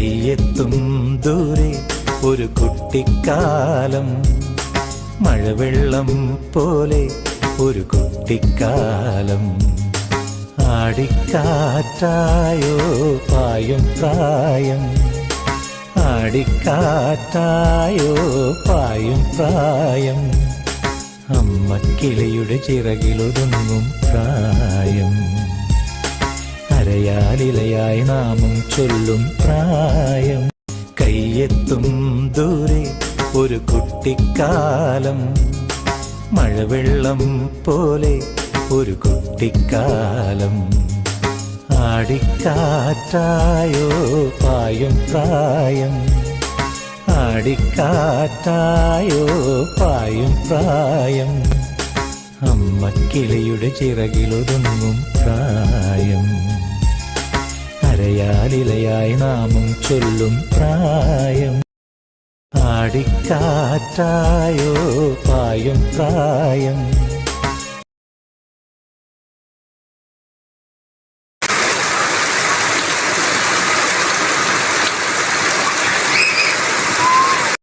കയ്യെത്തും ദൂരെ ഒരു കുട്ടിക്കാലം. മഴവെള്ളം പോലെ ഒരു കുട്ടിക്കാലം. ആടിക്കാറ്റായോ പായും പ്രായം. ആടിക്കാറ്റായോ പായും പ്രായം. അമ്മ കിളിയുടെ ചിറകിലൊതുങ്ങും പ്രായം. അരയാലിലയായി നാമം ചൊല്ലും പ്രായം. കയ്യെത്തും ദൂരെ ഒരു കുട്ടിക്കാലം. മഴവെള്ളം പോലെ ഒരു കുട്ടിക്കാലം. ആടിക്കാറ്റായോ പായും പ്രായം. ആടിക്കാറ്റായോ പായും പ്രായം. അമ്മക്കിളിയുടെ ചിറകിലൊതുങ്ങും പ്രായം. അരയാലിലയായി നാമം ചൊല്ലും പ്രായം. ആടിക്കാറ്റായോ പായും പ്രായം.